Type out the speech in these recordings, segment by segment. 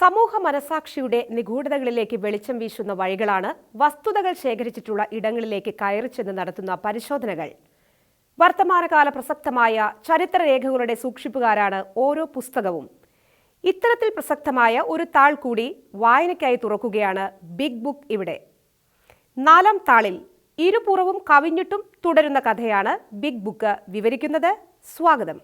സമൂഹ മനസാക്ഷിയുടെ നിഗൂഢതകളിലേക്ക് വെളിച്ചം വീശുന്ന വഴികളാണ് വസ്തുതകൾ ശേഖരിച്ചിട്ടുള്ള ഇടങ്ങളിലേക്ക് കയറിച്ചെന്ന് നടത്തുന്ന പരിശോധനകൾ. വർത്തമാനകാല പ്രസക്തമായ ചരിത്രരേഖകളുടെ സൂക്ഷിപ്പുകാരാണ് ഓരോ പുസ്തകവും. ഇത്തരത്തിൽ പ്രസക്തമായ ഒരു താൾ കൂടി വായനയ്ക്കായി തുറക്കുകയാണ് ബിഗ് ബുക്ക് ഇവിടെ. നാലാം താളിൽ ഇരുപുറവും കവിഞ്ഞിട്ടും തുടരുന്ന കഥയാണ് ബിഗ് ബുക്ക് വിവരിക്കുന്നത്. സ്വാഗതം.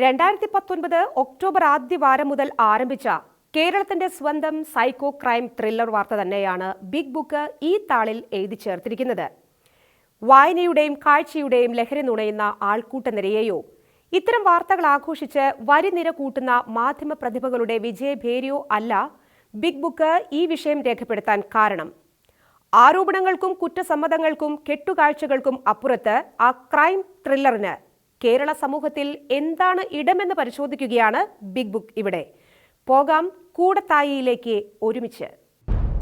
രണ്ടായിരത്തി പത്തൊൻപത് ഒക്ടോബർ ആദ്യ വാരം മുതൽ ആരംഭിച്ച കേരളത്തിന്റെ സ്വന്തം സൈക്കോ ക്രൈം ത്രില്ലർ വാർത്ത തന്നെയാണ് ബിഗ് ബുക്ക് ഈ താളിൽ എഴുതി ചേർത്തിരിക്കുന്നത്. വായനയുടെയും കാഴ്ചയുടെയും ലഹരി നുണയുന്ന ആൾക്കൂട്ട നിരയെയോ ഇത്തരം വാർത്തകൾ ആഘോഷിച്ച് വരിനിര കൂട്ടുന്ന മാധ്യമ പ്രതിഭകളുടെ വിജയഭേരിയോ അല്ല ബിഗ് ബുക്ക് ഈ വിഷയം രേഖപ്പെടുത്താൻ കാരണം. ആരോപണങ്ങൾക്കും കുറ്റസമ്മതങ്ങൾക്കും കെട്ടുകാഴ്ചകൾക്കും അപ്പുറത്ത് ആ ക്രൈം ത്രില്ലറിന് കേരള സമൂഹത്തിൽ എന്താണ് ഇടമെന്ന് പരിശോധിക്കുകയാണ് ബിഗ് ബുക്ക് ഇവിടെ. പോകാം കൂടത്തായിയിലേക്ക് ഒരുമിച്ച്.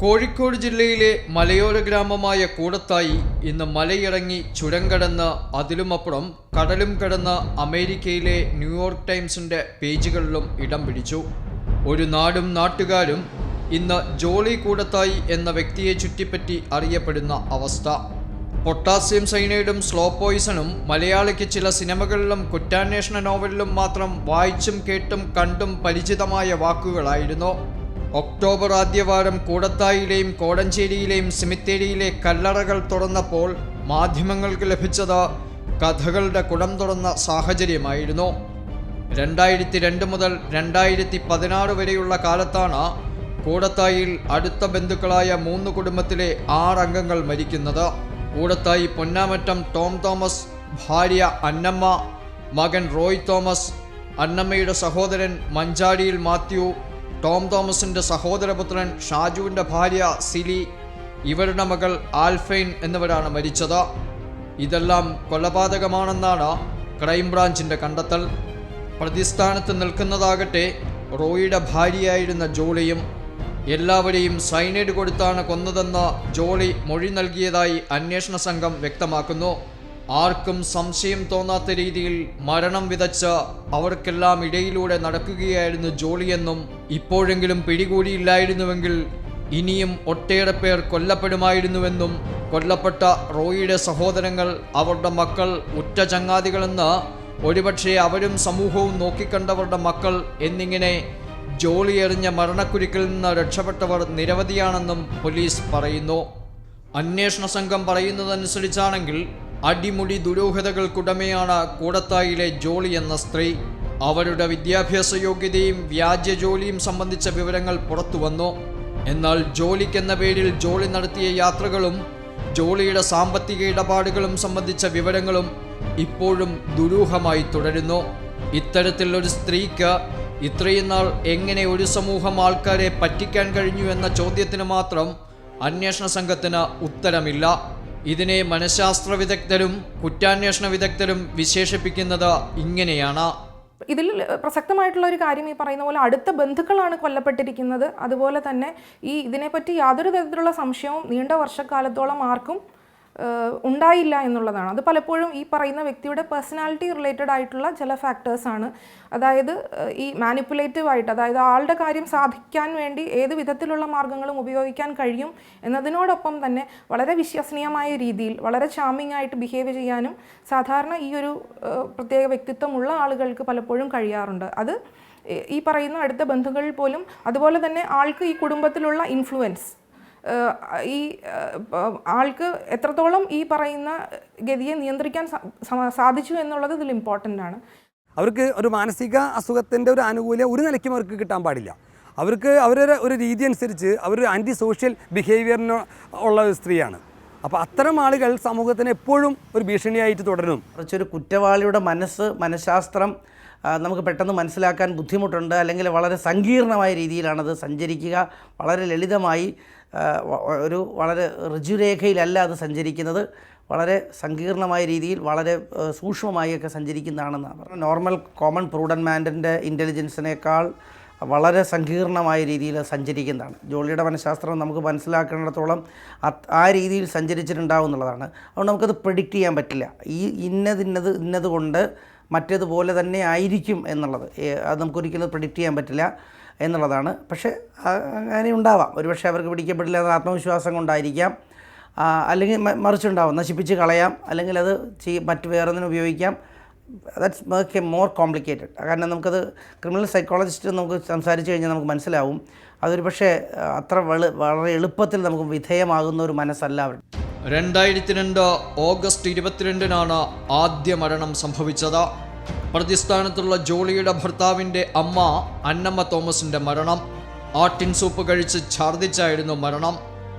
കോഴിക്കോട് ജില്ലയിലെ മലയോര ഗ്രാമമായ കൂടത്തായി ഇന്ന് മലയിറങ്ങി ചുരം കടന്ന് അതിലുമപ്പുറം കടലും കടന്ന് അമേരിക്കയിലെ ന്യൂയോർക്ക് ടൈംസിന്റെ പേജുകളിലും ഇടം പിടിച്ചു. ഒരു നാടും നാട്ടുകാരും ഇന്ന് ജോളി കൂടത്തായി എന്ന വ്യക്തിയെ ചുറ്റിപ്പറ്റി അറിയപ്പെടുന്ന അവസ്ഥ. പൊട്ടാസ്യം സൈനൈഡും സ്ലോ പോയിസണും മലയാളിക്ക് ചില സിനിമകളിലും കുറ്റാന്വേഷണ നോവലിലും മാത്രം വായിച്ചും കേട്ടും കണ്ടും പരിചിതമായ വാക്കുകളായിരുന്നു. ഒക്ടോബർ ആദ്യവാരം കൂടത്തായിലെയും കോടഞ്ചേരിയിലെയും സിമിത്തേരിയിലെ കല്ലറകൾ തുറന്നപ്പോൾ മാധ്യമങ്ങൾക്ക് ലഭിച്ചത് കഥകളുടെ കുടം തുറന്ന സാഹചര്യമായിരുന്നു. രണ്ടായിരത്തി രണ്ട് മുതൽ രണ്ടായിരത്തി പതിനാറ് വരെയുള്ള കാലത്താണ് കൂടത്തായിൽ അടുത്ത ബന്ധുക്കളായ മൂന്ന് കുടുംബത്തിലെ ആറംഗങ്ങൾ മരിക്കുന്നത്. കൂടത്തായി പൊന്നാമറ്റം ടോം തോമസ് ഭാര്യ അന്നമ്മ മകൻ റോയ് തോമസ് അന്നമ്മയുടെ സഹോദരൻ മഞ്ചാടിയിൽ മാത്യു ടോം തോമസിന്റെ സഹോദരപുത്രൻ ഷാജുവിന്റെ ഭാര്യ സിലി ഇവരുടെ മകൾ ആൽഫൈൻ എന്നിവരാണ് മരിച്ചത്. ഇതെല്ലാം കൊലപാതകമാണെന്നാണ് ക്രൈംബ്രാഞ്ചിന്റെ കണ്ടെത്തൽ. പ്രതിസ്ഥാനത്ത് നിൽക്കുന്നതാകട്ടെ റോയിയുടെ ഭാര്യയായിരുന്ന ജോളിയും എല്ലാവരെയും സൈനൈഡ് കൊടുത്താണ് കൊന്നതെന്ന് ജോളി മൊഴി നൽകിയതായി അന്വേഷണ സംഘം വ്യക്തമാക്കുന്നു. ആർക്കും സംശയം തോന്നാത്ത രീതിയിൽ മരണം വിതച്ച് അവർക്കെല്ലാം ഇടയിലൂടെ നടക്കുകയായിരുന്നു ജോളിയെന്നും ഇപ്പോഴെങ്കിലും പിടികൂടിയില്ലായിരുന്നുവെങ്കിൽ ഇനിയും ഒട്ടേറെ പേർ കൊല്ലപ്പെടുമായിരുന്നുവെന്നും കൊല്ലപ്പെട്ട റോയിയുടെ സഹോദരങ്ങൾ അവരുടെ മക്കൾ ഉറ്റ ചങ്ങാതികളെന്ന് ഒരുപക്ഷെ അവരും സമൂഹവും നോക്കിക്കണ്ടവരുടെ മക്കൾ എന്നിങ്ങനെ ജോളി എറിഞ്ഞ മരണക്കുരുക്കിൽ നിന്ന് രക്ഷപ്പെട്ടവർ നിരവധിയാണെന്നും പോലീസ് പറയുന്നു. അന്വേഷണ സംഘം പറയുന്നതനുസരിച്ചാണെങ്കിൽ അടിമുടി ദുരൂഹതകൾക്കുടമയാണ് കൂടത്തായിലെ ജോളി എന്ന സ്ത്രീ. അവരുടെ വിദ്യാഭ്യാസ യോഗ്യതയും വ്യാജ ജോലിയും സംബന്ധിച്ച വിവരങ്ങൾ പുറത്തുവന്നു എന്നാൽ ജോലിക്കെന്ന പേരിൽ ജോളി നടത്തിയ യാത്രകളും ജോളിയുടെ സാമ്പത്തിക ഇടപാടുകളും സംബന്ധിച്ച വിവരങ്ങളും ഇപ്പോഴും ദുരൂഹമായി തുടരുന്നു. ഇത്തരത്തിൽ ഒരു സ്ത്രീക്ക് ഇത്രയും നാൾ എങ്ങനെ ഒരു സമൂഹം ആൾക്കാരെ പറ്റിക്കാൻ കഴിഞ്ഞു എന്ന ചോദ്യത്തിന് മാത്രം അന്വേഷണ സംഘത്തിന് ഉത്തരമില്ല. ഇതിനെ മനഃശാസ്ത്ര വിദഗ്ധരും കുറ്റാന്വേഷണ വിദഗ്ധരും വിശേഷിപ്പിക്കുന്നത് ഇങ്ങനെയാണ്. ഇതിൽ പ്രസക്തമായിട്ടുള്ള ഒരു കാര്യം ഈ പറയുന്ന പോലെ അടുത്ത ബന്ധുക്കളാണ് കൊല്ലപ്പെട്ടിരിക്കുന്നത്. അതുപോലെ തന്നെ ഈ ഇതിനെപ്പറ്റി യാതൊരു തരത്തിലുള്ള സംശയവും നീണ്ട വർഷക്കാലത്തോളം ആർക്കും ഉണ്ടായില്ല എന്നുള്ളതാണ്. അത് പലപ്പോഴും ഈ പറയുന്ന വ്യക്തിയുടെ പേഴ്സണാലിറ്റി റിലേറ്റഡ് ആയിട്ടുള്ള ചില ഫാക്ടേഴ്സാണ് അതായത് ഈ മാനിപ്പുലേറ്റീവ് ആയിട്ട് അതായത് ആളുടെ കാര്യം സാധിക്കാൻ വേണ്ടി ഏത് വിധത്തിലുള്ള മാർഗങ്ങളും ഉപയോഗിക്കാൻ കഴിയും എന്നതിനോടൊപ്പം തന്നെ വളരെ വിശ്വസനീയമായ രീതിയിൽ വളരെ ചാമിങ് ആയിട്ട് ബിഹേവ് ചെയ്യാനും സാധാരണ ഈ ഒരു പ്രത്യേക വ്യക്തിത്വമുള്ള ആളുകൾക്ക് പലപ്പോഴും കഴിയാറുണ്ട്. അത് ഈ- പറയുന്ന അടുത്ത ബന്ധുക്കളിൽ പോലും അതുപോലെ തന്നെ ആൾക്ക് ഈ കുടുംബത്തിലുള്ള ഇൻഫ്ലുവൻസ് ഈ ആൾക്ക് എത്രത്തോളം ഈ പറയുന്ന ഗതിയെ നിയന്ത്രിക്കാൻ സാധിച്ചു എന്നുള്ളത് ഇതിൽ ഇമ്പോർട്ടന്റ് ആണ്. അവർക്ക് ഒരു മാനസിക അസുഖത്തിന്റെ ഒരു ആനുകൂല്യം ഒരു നിലയ്ക്കും അവർക്ക് കിട്ടാൻ പാടില്ല. അവർക്ക് അവരുടെ ഒരു രീതി അനുസരിച്ച് അവർ ആന്റി സോഷ്യൽ ബിഹേവിയറിന് ഉള്ള ഒരു സ്ത്രീയാണ്. അപ്പോൾ അത്തരം ആളുകൾ സമൂഹത്തിന് എപ്പോഴും ഒരു ഭീഷണിയായിട്ട് തുടരും. കുറച്ചൊരു കുറ്റവാളിയുടെ മനസ്സ് മനഃശാസ്ത്രം നമുക്ക് പെട്ടെന്ന് മനസ്സിലാക്കാൻ ബുദ്ധിമുട്ടുണ്ട്. അല്ലെങ്കിൽ വളരെ സങ്കീർണമായ രീതിയിലാണത് സഞ്ചരിക്കുക. വളരെ ലളിതമായി ഒരു വളരെ ഋജുരേഖയിലല്ല അത് സഞ്ചരിക്കുന്നത്. വളരെ സങ്കീർണമായ രീതിയിൽ വളരെ സൂക്ഷ്മമായൊക്കെ സഞ്ചരിക്കുന്നതാണെന്നാണ് പറഞ്ഞത്. നോർമൽ കോമൺ പ്രൂഡൻ മാൻഡിന്റെ ഇന്റലിജൻസിനേക്കാൾ വളരെ സങ്കീർണമായ രീതിയിൽ സഞ്ചരിക്കുന്നതാണ്. ജോളിയുടെ മനഃശാസ്ത്രം നമുക്ക് മനസ്സിലാക്കുന്നിടത്തോളം ആ രീതിയിൽ സഞ്ചരിച്ചിട്ടുണ്ടാവും എന്നുള്ളതാണ്. അതുകൊണ്ട് നമുക്കത് പ്രിഡിക്റ്റ് ചെയ്യാൻ പറ്റില്ല. ഈ ഇന്നത് ഇന്നത് ഇന്നത് കൊണ്ട് മറ്റേതുപോലെ തന്നെ ആയിരിക്കും എന്നുള്ളത്. അത് നമുക്കൊരിക്കലും പ്രഡിക്റ്റ് ചെയ്യാൻ പറ്റില്ല എന്നുള്ളതാണ്. പക്ഷേ അങ്ങനെ ഉണ്ടാവാം. ഒരുപക്ഷെ അവർക്ക് പിടിക്കപ്പെടില്ല എന്ന ആത്മവിശ്വാസം കൊണ്ടായിരിക്കാം. അല്ലെങ്കിൽ മറിച്ചുണ്ടാവും. നശിപ്പിച്ച് കളയാം. അല്ലെങ്കിൽ അത് ചെയ് മറ്റ് വേറൊന്നിനും ഉപയോഗിക്കാം. That's make a more complicated കാരണം നമുക്കത് ക്രിമിനൽ സൈക്കോളജിസ്റ്റ് നമുക്ക് സംസാരിച്ച് കഴിഞ്ഞാൽ നമുക്ക് മനസ്സിലാവും. അതൊരു പക്ഷേ അത്ര വളരെ എളുപ്പത്തിൽ നമുക്ക് വിധേയമാകുന്ന ഒരു മനസ്സല്ല അവർ രണ്ടായിരത്തി രണ്ട് ഓഗസ്റ്റ് ഇരുപത്തിരണ്ടിനാണ് ആദ്യ മരണം സംഭവിച്ചത്. പ്രതിസ്ഥാനത്തുള്ള ജോളിയുടെ ഭർത്താവിന്റെ അമ്മ അന്നമ്മ തോമസിന്റെ മരണം. ആട്ടിൻ സൂപ്പ് കഴിച്ച് ഛർദ്ദിച്ചായിരുന്നു മരണം.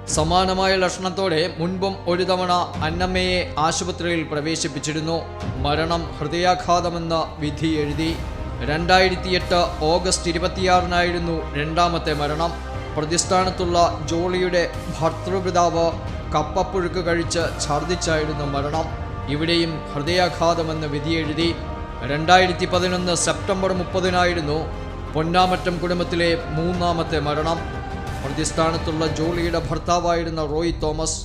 സമാനമായ ലക്ഷണത്തോടെ മുൻപും ഒരു തവണ അന്നമ്മയെ ആശുപത്രിയിൽ പ്രവേശിപ്പിച്ചിരുന്നു. മരണം ഹൃദയാഘാതമെന്ന് വിധി എഴുതി. രണ്ടായിരത്തി എട്ട് ഓഗസ്റ്റ് ഇരുപത്തിയാറിനായിരുന്നു രണ്ടാമത്തെ മരണം. പ്രതിസ്ഥാനത്തുള്ള ജോളിയുടെ ഭർത്തൃപിതാവ് കപ്പപ്പുഴുക്ക് കഴിച്ച് ഛർദിച്ചായിരുന്നു മരണം. ഇവിടെയും ഹൃദയാഘാതമെന്ന് വിധിയെഴുതി രണ്ടായിരത്തി പതിനൊന്ന് സെപ്റ്റംബർ മുപ്പതിനായിരുന്നു പൊന്നാമറ്റം കുടുംബത്തിലെ മൂന്നാമത്തെ മരണം. പ്രതിസ്ഥാനത്തുള്ള ജോളിയുടെ ഭർത്താവായിരുന്ന റോയ് തോമസ്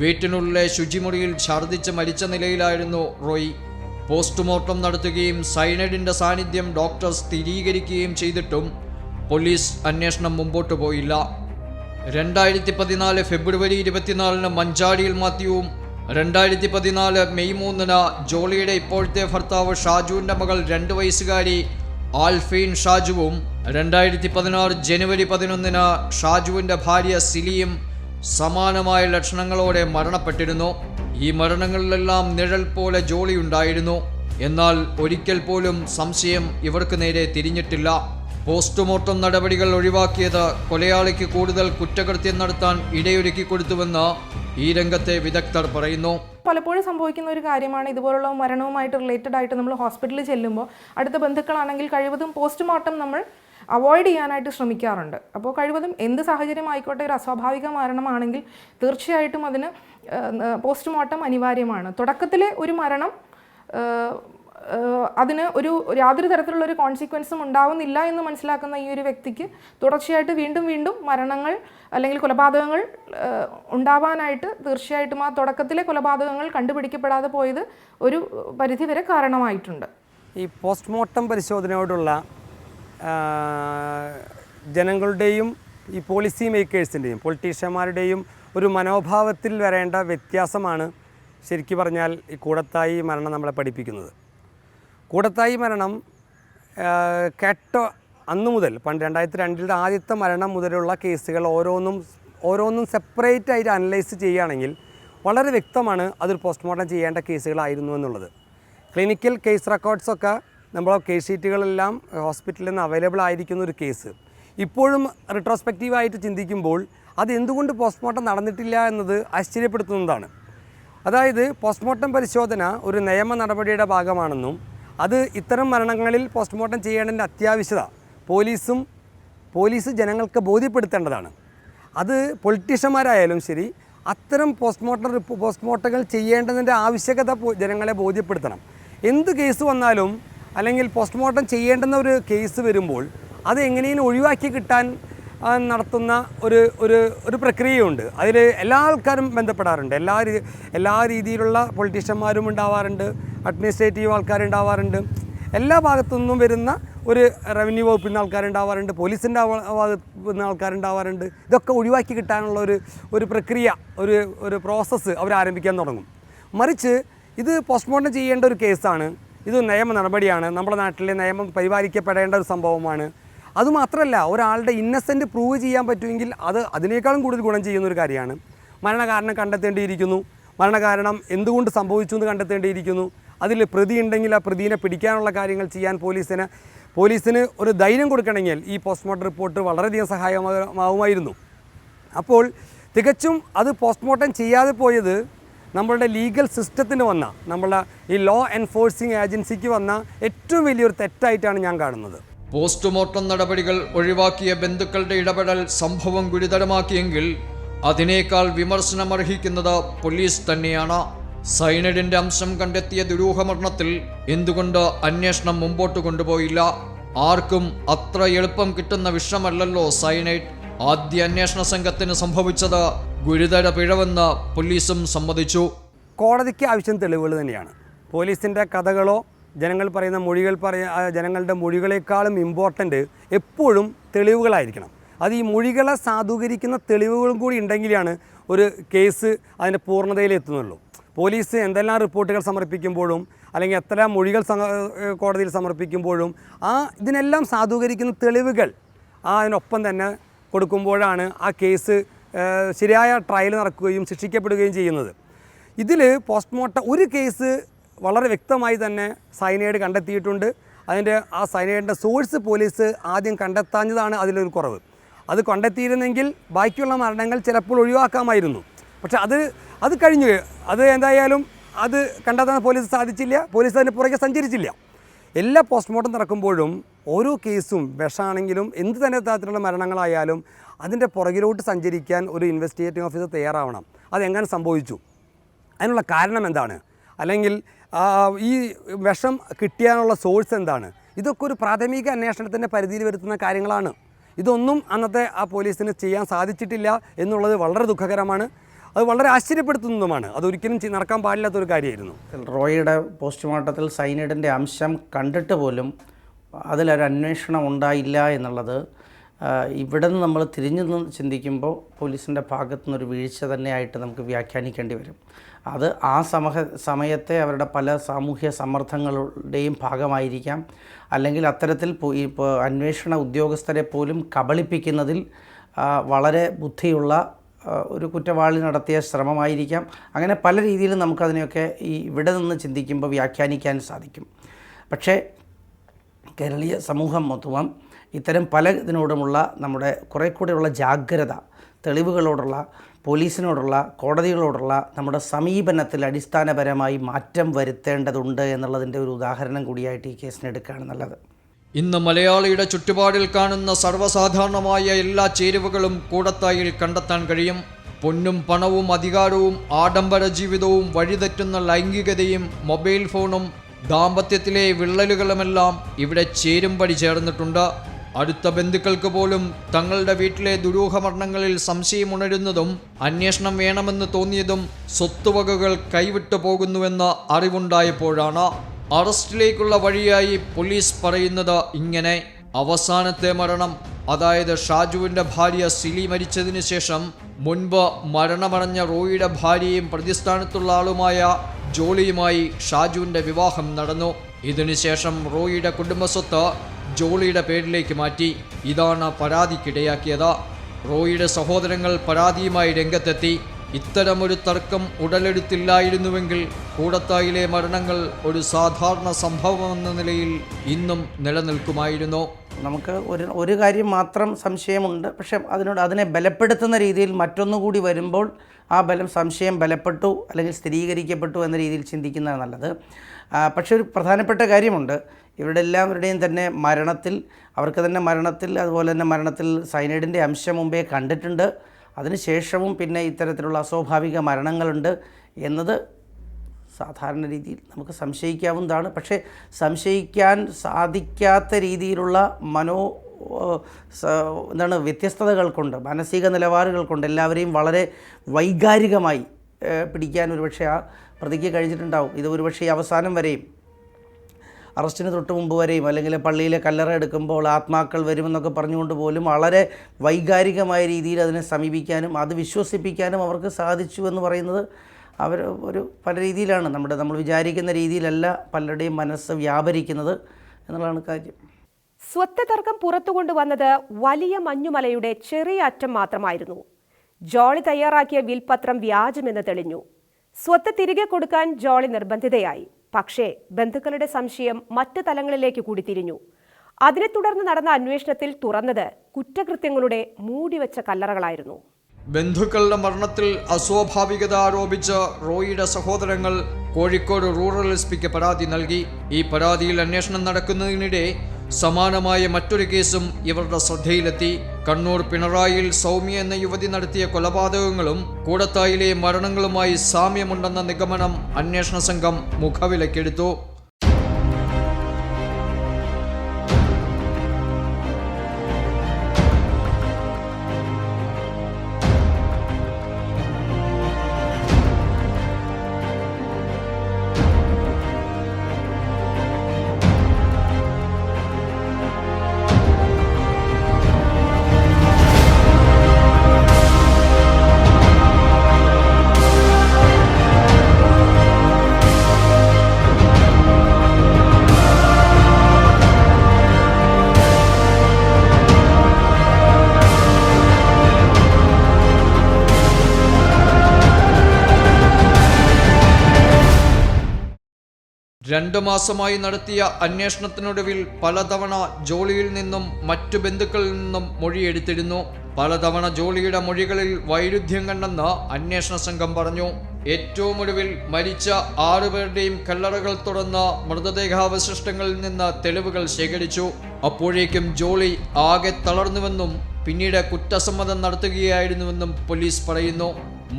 വീട്ടിനുള്ളിലെ ശുചിമുറിയിൽ ഛർദിച്ച് മരിച്ച നിലയിലായിരുന്നു റോയ്. പോസ്റ്റ്മോർട്ടം നടത്തുകയും സൈനഡിന്റെ സാന്നിധ്യം ഡോക്ടർ സ്ഥിരീകരിക്കുകയും ചെയ്തിട്ടും പോലീസ് അന്വേഷണം മുമ്പോട്ട് പോയില്ല. രണ്ടായിരത്തി പതിനാല് ഫെബ്രുവരി ഇരുപത്തിനാലിന് മഞ്ചാടിയിൽ മാത്യുവും രണ്ടായിരത്തി പതിനാല് മെയ് മൂന്നിന് ജോളിയുടെ ഇപ്പോഴത്തെ ഭർത്താവ് ഷാജുവിന്റെ മകൾ രണ്ട് വയസ്സുകാരി ആൽഫീൻ ഷാജുവും രണ്ടായിരത്തി പതിനാറ് ജനുവരി പതിനൊന്നിന് ഷാജുവിന്റെ ഭാര്യ സിലിയും സമാനമായ ലക്ഷണങ്ങളോടെ മരണപ്പെട്ടിരുന്നു. ഈ മരണങ്ങളിലെല്ലാം നിഴൽ പോലെ ജോളിയുണ്ടായിരുന്നു. എന്നാൽ ഒരിക്കൽ പോലും സംശയം ഇവർക്ക് നേരെ തിരിഞ്ഞിട്ടില്ല. പോസ്റ്റ്മോർട്ടം നടപടികൾ ഒഴിവാക്കിയത് കൊലയാളിക്ക് കൂടുതൽ കുറ്റകൃത്യം നടത്താൻ ഇടയൊരുക്കി കൊടുത്തുവെന്ന് ഈ രംഗത്തെ വിദഗ്ധർ പറയുന്നു. പലപ്പോഴും സംഭവിക്കുന്ന ഒരു കാര്യമാണ് ഇതുപോലുള്ള മരണവുമായിട്ട് റിലേറ്റഡ് ആയിട്ട് നമ്മൾ ഹോസ്പിറ്റലിൽ ചെല്ലുമ്പോൾ അടുത്ത ബന്ധുക്കളാണെങ്കിൽ കഴിവതും പോസ്റ്റ്മോർട്ടം നമ്മൾ അവോയ്ഡ് ചെയ്യാനായിട്ട് ശ്രമിക്കാറുണ്ട്. അപ്പോൾ കഴിവതും എന്ത് സാഹചര്യം ആയിക്കോട്ടെ ഒരു അസ്വാഭാവിക മരണമാണെങ്കിൽ തീർച്ചയായിട്ടും അതിന് പോസ്റ്റ്മോർട്ടം അനിവാര്യമാണ്. തുടക്കത്തിലെ ഒരു മരണം അതിന് ഒരു യാതൊരു തരത്തിലുള്ള ഒരു കോൺസിക്വൻസും ഉണ്ടാവുന്നില്ല എന്ന് മനസ്സിലാക്കുന്ന ഈ ഒരു വ്യക്തിക്ക് തുടർച്ചയായിട്ട് വീണ്ടും വീണ്ടും മരണങ്ങൾ അല്ലെങ്കിൽ കൊലപാതകങ്ങൾ ഉണ്ടാവാനായിട്ട് തീർച്ചയായിട്ടും ആ തുടക്കത്തിലെ കൊലപാതകങ്ങൾ കണ്ടുപിടിക്കപ്പെടാതെ പോയത് ഒരു പരിധിവരെ കാരണമായിട്ടുണ്ട്. ഈ പോസ്റ്റ്മോർട്ടം പരിശോധനയോടുള്ള ജനങ്ങളുടെയും ഈ പോളിസി മേക്കേഴ്സിന്റെയും പൊളിറ്റീഷ്യന്മാരുടെയും ഒരു മനോഭാവത്തിൽ വരേണ്ട വ്യത്യാസമാണ് ശരിക്കു പറഞ്ഞാൽ ഈ കൂടത്തായി മരണം നമ്മളെ പഠിപ്പിക്കുന്നത്. കൂടത്തായി മരണം കെട്ട അന്നു മുതൽ പണ്ട് രണ്ടായിരത്തി രണ്ടിലെ ആദ്യത്തെ മരണം മുതലുള്ള കേസുകൾ ഓരോന്നും ഓരോന്നും സെപ്പറേറ്റ് ആയിട്ട് അനലൈസ് ചെയ്യുകയാണെങ്കിൽ വളരെ വ്യക്തമാണ് അതൊരു പോസ്റ്റ്മോർട്ടം ചെയ്യേണ്ട കേസുകളായിരുന്നു എന്നുള്ളത്. ക്ലിനിക്കൽ കേസ് റെക്കോർഡ്സൊക്കെ നമ്മളെ കേസ് ഷീറ്റുകളെല്ലാം ഹോസ്പിറ്റലിൽ നിന്ന് അവൈലബിൾ ആയിരിക്കുന്ന ഒരു കേസ്. ഇപ്പോഴും റിട്രോസ്പെക്റ്റീവായിട്ട് ചിന്തിക്കുമ്പോൾ അത് എന്തുകൊണ്ട് പോസ്റ്റ്മോർട്ടം നടന്നിട്ടില്ല എന്നത് ആശ്ചര്യപ്പെടുത്തുന്നതാണ്. അതായത് പോസ്റ്റ്മോർട്ടം പരിശോധന ഒരു നിയമ നടപടിയുടെ ഭാഗമാണെന്നും അത് ഇത്തരം മരണങ്ങളിൽ പോസ്റ്റ്മോർട്ടം ചെയ്യേണ്ടതിന്റെ അത്യാവശ്യത പോലീസും പോലീസ് ജനങ്ങൾക്ക് ബോധ്യപ്പെടുത്തേണ്ടതാണ്. അത് പൊളിറ്റീഷ്യന്മാരായാലും ശരി അത്തരം പോസ്റ്റ്മോർട്ടം പോസ്റ്റ്മോർട്ടങ്ങൾ ചെയ്യേണ്ടതിന്റെ ആവശ്യകത ജനങ്ങളെ ബോധ്യപ്പെടുത്തണം. എന്ത് കേസ് വന്നാലും അല്ലെങ്കിൽ പോസ്റ്റ്മോർട്ടം ചെയ്യേണ്ടുന്ന ഒരു കേസ് വരുമ്പോൾ അത് എങ്ങനെയും ഒഴിവാക്കി കിട്ടാൻ നടത്തുന്ന ഒരു ഒരു ഒരു പ്രക്രിയയുണ്ട്. അതിൽ എല്ലാ ആൾക്കാരും ബന്ധപ്പെടാറുണ്ട്. എല്ലാ എല്ലാ രീതിയിലുള്ള പൊളിറ്റീഷ്യന്മാരും ഉണ്ടാവാറുണ്ട്. അഡ്മിനിസ്ട്രേറ്റീവ് ആൾക്കാരുണ്ടാവാറുണ്ട്. എല്ലാ ഭാഗത്തു നിന്നും വരുന്ന ഒരു റവന്യൂ വകുപ്പിൽ നിന്ന് ആൾക്കാരുണ്ടാവാറുണ്ട്. പോലീസിന്റെ ഭാഗത്ത് നിന്ന് ആൾക്കാരുണ്ടാവാറുണ്ട്. ഇതൊക്കെ ഒഴിവാക്കി കിട്ടാനുള്ള ഒരു ഒരു പ്രക്രിയ ഒരു ഒരു പ്രോസസ്സ് അവർ ആരംഭിക്കാൻ തുടങ്ങും. മറിച്ച് ഇത് പോസ്റ്റ്മോർട്ടം ചെയ്യേണ്ട ഒരു കേസാണ് ഇത് നിയമ നടപടിയാണ്. നമ്മുടെ നാട്ടിലെ നിയമം പരിപാലിക്കപ്പെടേണ്ട ഒരു സംഭവമാണ്. അതുമാത്രമല്ല ഒരാളുടെ ഇന്നസെന്റ് പ്രൂവ് ചെയ്യാൻ പറ്റുമെങ്കിൽ അത് അതിനേക്കാളും കൂടുതൽ ഗുണം ചെയ്യുന്ന ഒരു കാര്യമാണ്. മരണകാരണം കണ്ടെത്തേണ്ടിയിരിക്കുന്നു. മരണകാരണം എന്തുകൊണ്ട് സംഭവിച്ചു എന്ന് കണ്ടെത്തേണ്ടിയിരിക്കുന്നു. അതിൽ പ്രതി ഉണ്ടെങ്കിൽ ആ പ്രതിനെ പിടിക്കാനുള്ള കാര്യങ്ങൾ ചെയ്യാൻ പോലീസിന് പോലീസിന് ഒരു ധൈര്യം കൊടുക്കണമെങ്കിൽ ഈ പോസ്റ്റ്മോർട്ടം റിപ്പോർട്ട് വളരെയധികം സഹായമാവുമായിരുന്നു അപ്പോൾ തികച്ചും അത് പോസ്റ്റ്മോർട്ടം ചെയ്യാതെ പോയത് നമ്മളുടെ ലീഗൽ സിസ്റ്റത്തിന് വന്ന നമ്മളുടെ ഈ ലോ എൻഫോഴ്സിംഗ് ഏജൻസിക്ക് വന്ന ഏറ്റവും വലിയൊരു തെറ്റായിട്ടാണ് ഞാൻ കാണുന്നത്. പോസ്റ്റ്മോർട്ടം നടപടികൾ ഒഴിവാക്കിയ ബന്ധുക്കളുടെ ഇടപെടൽ സംഭവം ഗുരുതരമാക്കിയെങ്കിൽ അതിനേക്കാൾ വിമർശനം അർഹിക്കുന്നത് പോലീസ് തന്നെയാണ്. സൈനഡിന്റെ അംശം കണ്ടെത്തിയ ദുരൂഹമരണത്തിൽ എന്തുകൊണ്ട് അന്വേഷണം മുമ്പോട്ട് കൊണ്ടുപോയില്ല? ആർക്കും അത്ര എളുപ്പം കിട്ടുന്ന വിഷമല്ലല്ലോ സൈനൈഡ്. ആദ്യ അന്വേഷണ സംഘത്തിന് സംഭവിച്ചത് ഗുരുതര പിഴവെന്ന് പോലീസും സമ്മതിച്ചു. കോടതിക്ക് ആവശ്യം തെളിവുകൾ തന്നെയാണ്. പോലീസിന്റെ കഥകളോ ജനങ്ങൾ പറയുന്ന മൊഴികൾ പറയ ജനങ്ങളുടെ മൊഴികളെക്കാളും ഇമ്പോർട്ടന്റ് എപ്പോഴും തെളിവുകളായിരിക്കണം. അത് ഈ മൊഴികളെ സാധൂകരിക്കുന്ന തെളിവുകളും കൂടി ഉണ്ടെങ്കിലാണ് ഒരു കേസ് അതിന്റെ പൂർണതയിൽ എത്തുന്നുള്ളൂ പോലീസ് എന്തെല്ലാം റിപ്പോർട്ടുകൾ സമർപ്പിക്കുമ്പോഴും അല്ലെങ്കിൽ എത്ര മൊഴികൾ കോടതിയിൽ സമർപ്പിക്കുമ്പോഴും ആ ഇതിനെല്ലാം സാധൂകരിക്കുന്ന തെളിവുകൾ ആ അതിനൊപ്പം തന്നെ കൊടുക്കുമ്പോഴാണ് ആ കേസ് ശരിയായ ട്രയൽ നടക്കുകയും ശിക്ഷിക്കപ്പെടുകയും ചെയ്യുന്നത്. ഇതിൽ പോസ്റ്റ്മോർട്ടം ഒരു കേസ് വളരെ വ്യക്തമായി തന്നെ സൈനൈഡ് കണ്ടെത്തിയിട്ടുണ്ട്. അതിന്റെ ആ സൈനൈഡിന്റെ സോഴ്സ് പോലീസ് ആദ്യം കണ്ടെത്താഞ്ഞതാണ് അതിലൊരു കുറവ്. അത് കണ്ടെത്തിയിരുന്നെങ്കിൽ ബാക്കിയുള്ള മരണങ്ങൾ ചിലപ്പോൾ ഒഴിവാക്കാമായിരുന്നു. പക്ഷെ അത് അത് കഴിഞ്ഞു. അത് എന്തായാലും അത് കണ്ടെത്താൻ പോലീസ് സാധിച്ചില്ല. പോലീസ് അതിന് പുറകെ സഞ്ചരിച്ചില്ല. എല്ലാ പോസ്റ്റ്മോർട്ടം നടക്കുമ്പോഴും ഓരോ കേസും വിഷമാണെങ്കിലും എന്ത് തന്നെ തരത്തിലുള്ള മരണങ്ങളായാലും അതിന്റെ പുറകിലോട്ട് സഞ്ചരിക്കാൻ ഒരു ഇൻവെസ്റ്റിഗേറ്റിംഗ് ഓഫീസർ തയ്യാറാവണം. അതെങ്ങനെ സംഭവിച്ചു. അതിനുള്ള കാരണം എന്താണ്? അല്ലെങ്കിൽ ഈ വിഷം കിട്ടിയാനുള്ള സോഴ്സ് എന്താണ്? ഇതൊക്കെ ഒരു പ്രാഥമിക അന്വേഷണത്തിന്റെ പരിധിയിൽ വരുത്തുന്ന കാര്യങ്ങളാണ്. ഇതൊന്നും അന്നത്തെ ആ പോലീസിന് ചെയ്യാൻ സാധിച്ചിട്ടില്ല എന്നുള്ളത് വളരെ ദുഃഖകരമാണ്. അത് വളരെ ആശ്ചര്യപ്പെടുത്തുന്നതുമാണ്. അതൊരിക്കലും നടക്കാൻ നടക്കാൻ പാടില്ലാത്തൊരു കാര്യമായിരുന്നു. റോയിയുടെ പോസ്റ്റ്മോർട്ടത്തിൽ സൈനൈഡിന്റെ അംശം കണ്ടിട്ട് പോലും അതിലൊരു അന്വേഷണം ഉണ്ടായില്ല എന്നുള്ളത് ഇവിടെ നിന്ന് നമ്മൾ തിരിഞ്ഞു നിന്ന് ചിന്തിക്കുമ്പോൾ പോലീസിന്റെ ഭാഗത്തു നിന്നൊരു വീഴ്ച തന്നെയായിട്ട് നമുക്ക് വ്യാഖ്യാനിക്കേണ്ടി വരും. അത് ആ സമഹ സമയത്തെ അവരുടെ പല സാമൂഹ്യ സമ്മർദ്ദങ്ങളുടെയും ഭാഗമായിരിക്കാം. അല്ലെങ്കിൽ അത്തരത്തിൽ ഇപ്പോൾ അന്വേഷണ ഉദ്യോഗസ്ഥരെ പോലും കബളിപ്പിക്കുന്നതിൽ വളരെ ബുദ്ധിയുള്ള ഒരു കുറ്റവാളി നടത്തിയ ശ്രമമായിരിക്കാം. അങ്ങനെ പല രീതിയിലും നമുക്കതിനെയൊക്കെ ഈ ഇവിടെ നിന്ന് ചിന്തിക്കുമ്പോൾ വ്യാഖ്യാനിക്കാൻ സാധിക്കും. പക്ഷേ കേരളീയ സമൂഹം മൊത്തം ഇത്തരം പല ഇതിനോടുമുള്ള നമ്മുടെ കുറേ കൂടെയുള്ള ജാഗ്രത തെളിവുകളോടുള്ള പോലീസിനോടുള്ള കോടതികളോടുള്ള നമ്മുടെ സമീപനത്തിൽ അടിസ്ഥാനപരമായി മാറ്റം വരുത്തേണ്ടതുണ്ട് എന്നുള്ളതിന്റെ ഒരു ഉദാഹരണം കൂടിയായിട്ട് ഈ കേസിനെടുക്കുകയാണെന്നുള്ളത് ഇന്ന് മലയാളിയുടെ ചുറ്റുപാടിൽ കാണുന്ന സർവസാധാരണമായ എല്ലാ ചേരുവകളും കൂടത്തായിൽ കണ്ടെത്താൻ കഴിയും. പൊന്നും പണവും അധികാരവും ആഡംബര ജീവിതവും വഴിതെറ്റുന്ന ലൈംഗികതയും മൊബൈൽ ഫോണും ദാമ്പത്യത്തിലെ വിള്ളലുകളുമെല്ലാം ഇവിടെ ചേരുംപടി ചേർന്നിട്ടുണ്ട്. അടുത്ത ബന്ധുക്കൾക്ക് പോലും തങ്ങളുടെ വീട്ടിലെ ദുരൂഹമരണങ്ങളിൽ സംശയമുണരുന്നതും അന്വേഷണം വേണമെന്ന് തോന്നിയതും സ്വത്തുവകകൾ കൈവിട്ടു പോകുന്നുവെന്ന അറിവുണ്ടായപ്പോഴാണ്. അറസ്റ്റിലേക്കുള്ള വഴിയായി പോലീസ് പറയുന്നത് ഇങ്ങനെ. അവസാനത്തെ മരണം അതായത് ഷാജുവിന്റെ ഭാര്യ സിലി മരിച്ചതിന് ശേഷം മുൻപ് മരണമടഞ്ഞ റോയിയുടെ ഭാര്യയും പ്രതിസ്ഥാനത്തുള്ള ആളുമായ ജോളിയുമായി ഷാജുവിന്റെ വിവാഹം നടന്നു. ഇതിനുശേഷം റോയിയുടെ കുടുംബസ്വത്ത് ജോളിയുടെ പേരിലേക്ക് മാറ്റി. ഇതാണ് പരാതിക്കിടയാക്കിയത്. റോയിയുടെ സഹോദരങ്ങൾ പരാതിയുമായി രംഗത്തെത്തി. ഇത്തരമൊരു തർക്കം ഉടലെടുത്തില്ലായിരുന്നുവെങ്കിൽ കൂടത്തായിലെ മരണങ്ങൾ ഒരു സാധാരണ സംഭവമെന്ന നിലയിൽ ഇന്നും നിലനിൽക്കുമായിരുന്നു. നമുക്ക് ഒരു ഒരു കാര്യം മാത്രം സംശയമുണ്ട്. പക്ഷെ അതിനോട് അതിനെ ബലപ്പെടുത്തുന്ന രീതിയിൽ മറ്റൊന്നുകൂടി വരുമ്പോൾ ആ ബലം സംശയം ബലപ്പെട്ടു അല്ലെങ്കിൽ സ്ഥിരീകരിക്കപ്പെട്ടു എന്ന രീതിയിൽ ചിന്തിക്കുന്നതാണ് നല്ലത്. പക്ഷേ ഒരു പ്രധാനപ്പെട്ട കാര്യമുണ്ട്. ഇവരുടെ എല്ലാവരുടെയും തന്നെ മരണത്തിൽ അവർക്ക് തന്നെ മരണത്തിൽ അതുപോലെ തന്നെ മരണത്തിൽ സൈനൈഡിന്റെ അംശം മുമ്പേ കണ്ടിട്ടുണ്ട്. അതിനുശേഷവും പിന്നെ ഇത്തരത്തിലുള്ള അസ്വാഭാവിക മരണങ്ങളുണ്ട് എന്നത് സാധാരണ രീതിയിൽ നമുക്ക് സംശയിക്കാവുന്നതാണ്. പക്ഷേ സംശയിക്കാൻ സാധിക്കാത്ത രീതിയിലുള്ള മനോ എന്താണ് വ്യത്യസ്തതകൾ കൊണ്ട് മാനസിക കൊണ്ട് എല്ലാവരെയും വളരെ വൈകാരികമായി പിടിക്കാൻ ഒരുപക്ഷെ ആ പ്രതിജ്ഞ കഴിഞ്ഞിട്ടുണ്ടാവും. ഇത് ഒരുപക്ഷെ അവസാനം വരെയും അറസ്റ്റിന് തൊട്ട് മുമ്പ് വരെയും അല്ലെങ്കിൽ പള്ളിയിലെ കല്ലറ എടുക്കുമ്പോൾ ആത്മാക്കൾ വരുമെന്നൊക്കെ പറഞ്ഞുകൊണ്ട് പോലും വളരെ വൈകാരികമായ രീതിയിൽ അതിനെ സമീപിക്കാനും അത് വിശ്വസിപ്പിക്കാനും അവർക്ക് സാധിച്ചു എന്ന് പറയുന്നത് അവർ ഒരു പല രീതിയിലാണ്. നമ്മുടെ നമ്മൾ വിചാരിക്കുന്ന രീതിയിലല്ല പലരുടെയും മനസ്സ് വ്യാപരിക്കുന്നത് എന്നുള്ളതാണ് കാര്യം. സ്വത്ത് തർക്കം പുറത്തുകൊണ്ടുവന്നത് വലിയ മഞ്ഞുമലയുടെ ചെറിയ അറ്റം മാത്രമായിരുന്നു. ജോളി തയ്യാറാക്കിയ വിൽപത്രം വ്യാജമെന്ന് തെളിഞ്ഞു. സ്വത്ത് തിരികെ കൊടുക്കാൻ ജോളി നിർബന്ധിതയായി. പക്ഷേ ബന്ധുക്കളുടെ സംശയം മറ്റ് തലങ്ങളിലേക്ക് കൂടി തിരിഞ്ഞു. അതിനെ തുടർന്ന് നടന്ന അന്വേഷണത്തിൽ തുറന്നത് കുറ്റകൃത്യങ്ങളുടെ മൂടിവെച്ച കല്ലറകളായിരുന്നു. ബന്ധുക്കളുടെ മരണത്തിൽ അസ്വാഭാവികത ആരോപിച്ച റോയിയുടെ സഹോദരങ്ങൾ കോഴിക്കോട് റൂറൽ എസ് പിക്ക് പരാതി നൽകി. ഈ പരാതിയിൽ അന്വേഷണം നടക്കുന്നതിനിടെ സമാനമായ മറ്റൊരു കേസും ഇവരുടെ ശ്രദ്ധയിലെത്തി. കണ്ണൂർ പിണറായിൽ സൗമ്യ എന്ന യുവതി നടത്തിയ കൊലപാതകങ്ങളും കൂടത്തായിലെ മരണങ്ങളുമായി സാമ്യമുണ്ടെന്ന നിഗമനം അന്വേഷണ സംഘം മുഖവിലക്കെടുത്തു. രണ്ടു മാസമായി നടത്തിയ അന്വേഷണത്തിനൊടുവിൽ പലതവണ ജോളിയിൽ നിന്നും മറ്റു ബന്ധുക്കളിൽ നിന്നും മൊഴിയെടുത്തിരുന്നു പലതവണ ജോളിയുടെ മൊഴികളിൽ വൈരുദ്ധ്യം കണ്ടെന്ന് അന്വേഷണ സംഘം പറഞ്ഞു. ഏറ്റവും ഒടുവിൽ മരിച്ച ആറുപേരുടെയും കല്ലറകൾ തുറന്ന് മൃതദേഹാവശിഷ്ടങ്ങളിൽ നിന്ന് തെളിവുകൾ ശേഖരിച്ചു. അപ്പോഴേക്കും ജോളി ആകെ തളർന്നുവെന്നും പിന്നീട് കുറ്റസമ്മതം നടത്തുകയായിരുന്നുവെന്നും പോലീസ് പറയുന്നു.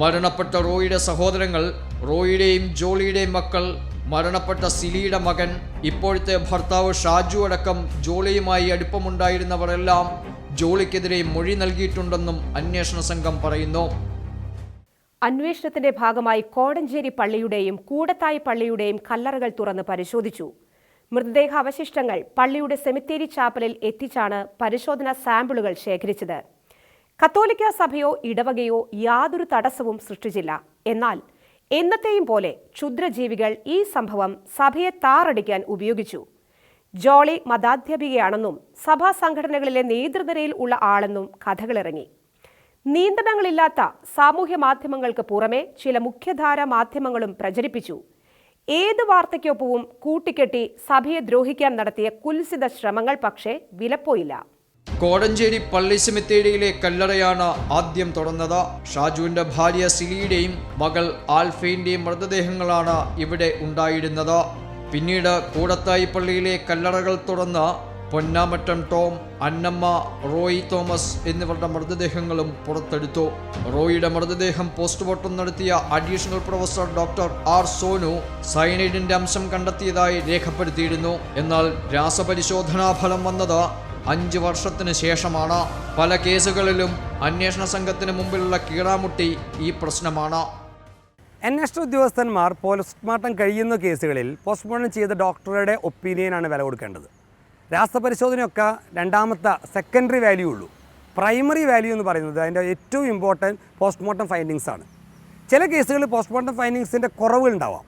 മരണപ്പെട്ട റോയിയുടെ സഹോദരങ്ങൾ റോയിയുടെയും ജോളിയുടെയും മക്കൾ മരണപ്പെട്ട സിലിയുടെ മകൻ ഇപ്പോഴത്തെ ഭർത്താവ് ഷാജു അടക്കം ജോളിയുമായി അടുപ്പമുണ്ടായിരുന്നവരെല്ലാം ജോളിക്കെതിരെ മൊഴി നൽകിയിട്ടുണ്ടെന്നും അന്വേഷണ സംഘം പറയുന്നു. അന്വേഷണത്തിന്റെ ഭാഗമായി കോടഞ്ചേരി പള്ളിയുടെയും കൂടത്തായി പള്ളിയുടെയും കല്ലറകൾ തുറന്ന് പരിശോധിച്ചു. മൃതദേഹ അവശിഷ്ടങ്ങൾ പള്ളിയുടെ സെമിത്തേരി ചാപ്പലിൽ എത്തിച്ചാണ് പരിശോധനാ സാമ്പിളുകൾ ശേഖരിച്ചത്. കത്തോലിക്ക സഭയോ ഇടവകയോ യാതൊരു തടസ്സവും സൃഷ്ടിച്ചില്ല. എന്നാൽ എന്നത്തെയും പോലെ ക്ഷുദ്രജീവികൾ ഈ സംഭവം സഭയെ താറടിക്കാൻ ഉപയോഗിച്ചു. ജോളി മതാധ്യാപികയാണെന്നും സഭാ സംഘടനകളിലെ നേതൃനിരയിൽ ഉള്ള ആളെന്നും കഥകളിറങ്ങി. നിയന്ത്രണങ്ങളില്ലാത്ത സാമൂഹ്യ മാധ്യമങ്ങൾക്ക് പുറമെ ചില മുഖ്യധാര മാധ്യമങ്ങളും പ്രചരിപ്പിച്ചു. ഏത് വാർത്തയ്ക്കൊപ്പവും കൂട്ടിക്കെട്ടി സഭയെ ദ്രോഹിക്കാൻ നടത്തിയ കുൽസിത ശ്രമങ്ങൾ പക്ഷേ വിലപ്പോയില്ല. കോടഞ്ചേരി പള്ളി സെമിത്തേരിയിലെ കല്ലറയാണ് ആദ്യം തുറന്നത്. ഷാജുവിന്റെ ഭാര്യ സിലിയുടെയും മകൾ ആൽഫയിന്റെയും മൃതദേഹങ്ങളാണ് ഇവിടെ ഉണ്ടായിരുന്നത്. പിന്നീട് കൂടത്തായി പള്ളിയിലെ കല്ലറകൾ തുറന്ന് പൊന്നാമറ്റം ടോം അന്നമ്മ റോയി തോമസ് എന്നിവരുടെ മൃതദേഹങ്ങളും പുറത്തെടുത്തു. റോയിയുടെ മൃതദേഹം പോസ്റ്റ്മോർട്ടം നടത്തിയ additional professor doctor R Sonu സയനൈഡിന്റെ അംശം കണ്ടെത്തിയതായി രേഖപ്പെടുത്തിയിരുന്നു. എന്നാൽ രാസപരിശോധനാ ഫലം വന്നത് അഞ്ച് വർഷത്തിന് ശേഷമാണ് പല കേസുകളിലും അന്വേഷണ സംഘത്തിന് മുമ്പിലുള്ള കീറാമുട്ടി ഈ പ്രശ്നമാണ്. അന്വേഷണ ഉദ്യോഗസ്ഥന്മാർ പോസ്റ്റ്മോർട്ടം കഴിയുന്ന കേസുകളിൽ പോസ്റ്റ്മോർട്ടം ചെയ്ത ഡോക്ടറുടെ ഒപ്പീനിയനാണ് വില കൊടുക്കേണ്ടത്. രാസപരിശോധനയൊക്കെ രണ്ടാമത്തെ സെക്കൻഡറി വാല്യൂ ഉള്ളൂ. പ്രൈമറി വാല്യൂ എന്ന് പറയുന്നത് അതിന്റെ ഏറ്റവും ഇമ്പോർട്ടന്റ് പോസ്റ്റ്മോർട്ടം ഫൈൻഡിങ്സ് ആണ്. ചില കേസുകളിൽ പോസ്റ്റ്മോർട്ടം ഫൈൻഡിങ്സിന്റെ കുറവുകളുണ്ടാവാം.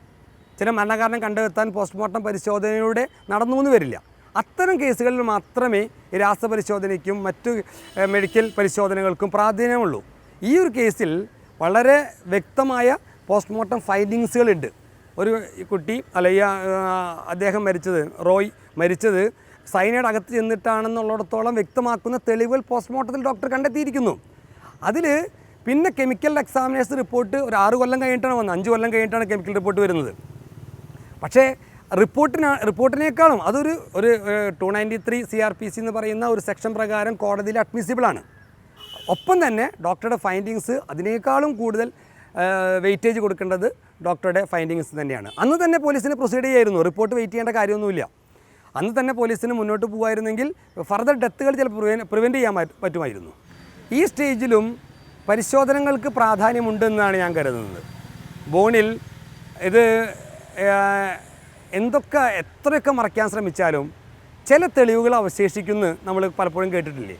ചില മരണകാരണം കണ്ടെത്താൻ പോസ്റ്റ്മോർട്ടം പരിശോധനയിലൂടെ നടന്നു എന്ന് വരില്ല. അത്തരം കേസുകളിൽ മാത്രമേ രാസപരിശോധനയ്ക്കും മറ്റു മെഡിക്കൽ പരിശോധനകൾക്കും പ്രാധാന്യമുള്ളൂ. ഈ ഒരു കേസിൽ വളരെ വ്യക്തമായ പോസ്റ്റ്മോർട്ടം ഫൈൻഡിങ്സുകളുണ്ട്. ഒരു കുട്ടി അല്ലെങ്കിൽ അദ്ദേഹം മരിച്ചത് റോയ് മരിച്ചത് സൈനൈഡ് അകത്ത് ചെന്നിട്ടാണെന്നുള്ളിടത്തോളം വ്യക്തമാക്കുന്ന തെളിവുകൾ പോസ്റ്റ്മോർട്ടത്തിൽ ഡോക്ടർ കണ്ടെത്തിയിരിക്കുന്നു. അതിൽ പിന്നെ കെമിക്കൽ എക്സാമിനേഴ്സ് റിപ്പോർട്ട് ഒരു ആറ് കൊല്ലം കഴിഞ്ഞിട്ടാണ് വന്നത് അഞ്ച് കൊല്ലം കഴിഞ്ഞിട്ടാണ് കെമിക്കൽ റിപ്പോർട്ട് വരുന്നത്. പക്ഷേ റിപ്പോർട്ടിന് റിപ്പോർട്ടിനേക്കാളും അതൊരു ഒരു two ninety three C R P C എന്ന് പറയുന്ന ഒരു സെക്ഷൻ പ്രകാരം കോടതിയിൽ അഡ്മിസിബിളാണ് ഒപ്പം തന്നെ ഡോക്ടറുടെ ഫൈൻഡിങ്സ് അതിനേക്കാളും കൂടുതൽ വെയിറ്റേജ് കൊടുക്കേണ്ടത് ഡോക്ടറുടെ ഫൈൻഡിങ്സ് തന്നെയാണ്. അന്ന് തന്നെ പോലീസിന് പ്രൊസീഡ് ചെയ്യായിരുന്നു. റിപ്പോർട്ട് വെയിറ്റ് ചെയ്യേണ്ട കാര്യമൊന്നുമില്ല. അന്ന് തന്നെ പോലീസിന് മുന്നോട്ട് പോകുമായിരുന്നെങ്കിൽ ഫർദർ ഡെത്തുകൾ ചിലപ്പോൾ പ്രിവെന്റ് ചെയ്യാൻ പറ്റ- പറ്റുമായിരുന്നു. ഈ സ്റ്റേജിലും പരിശോധനകൾക്ക് പ്രാധാന്യമുണ്ടെന്നാണ് ഞാൻ കരുതുന്നത്. ബോണിൽ ഇത് എന്തൊക്കെ എത്രയൊക്കെ മറയ്ക്കാൻ ശ്രമിച്ചാലും ചില തെളിവുകൾ അവശേഷിക്കുന്നു നമ്മൾ പലപ്പോഴും കേട്ടിട്ടില്ലേ?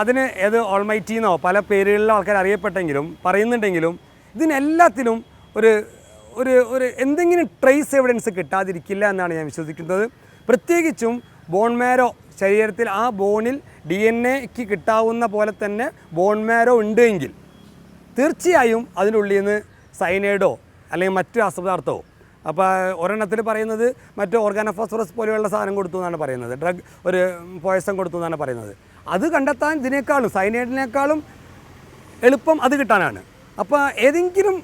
അതിന് ഏത് ഓൾമൈറ്റിന്നോ പല പേരുകളിലും ആൾക്കാർ അറിയപ്പെട്ടെങ്കിലും പറയുന്നുണ്ടെങ്കിലും ഇതിനെല്ലാത്തിലും ഒരു ഒരു ഒരു എന്തെങ്കിലും ട്രേസ് എവിഡൻസ് കിട്ടാതിരിക്കില്ല എന്നാണ് ഞാൻ വിശ്വസിക്കുന്നത്. പ്രത്യേകിച്ചും ബോൺ മാരോ ശരീരത്തിൽ ആ ബോണിൽ ഡി എൻ എക്ക് കിട്ടാവുന്ന പോലെ തന്നെ ബോൺ മാരോ ഉണ്ട് എങ്കിൽ തീർച്ചയായും അതിനുള്ളിൽ നിന്ന് സൈനൈഡോ അല്ലെങ്കിൽ മറ്റു രാസപദാർത്ഥമോ അപ്പോൾ ഒരെണ്ണത്തിൽ പറയുന്നത് മറ്റു ഓർഗാനോഫോസ്ഫറസ് പോലെയുള്ള സാധനം കൊടുത്തു എന്നാണ് പറയുന്നത്. ഡ്രഗ് ഒരു പോയസം കൊടുത്തു എന്നാണ് പറയുന്നത്. അത് കണ്ടെത്താൻ ഇതിനേക്കാളും സൈനൈഡിനേക്കാളും എളുപ്പം അത് കിട്ടാനാണ്. അപ്പോൾ ഏതെങ്കിലും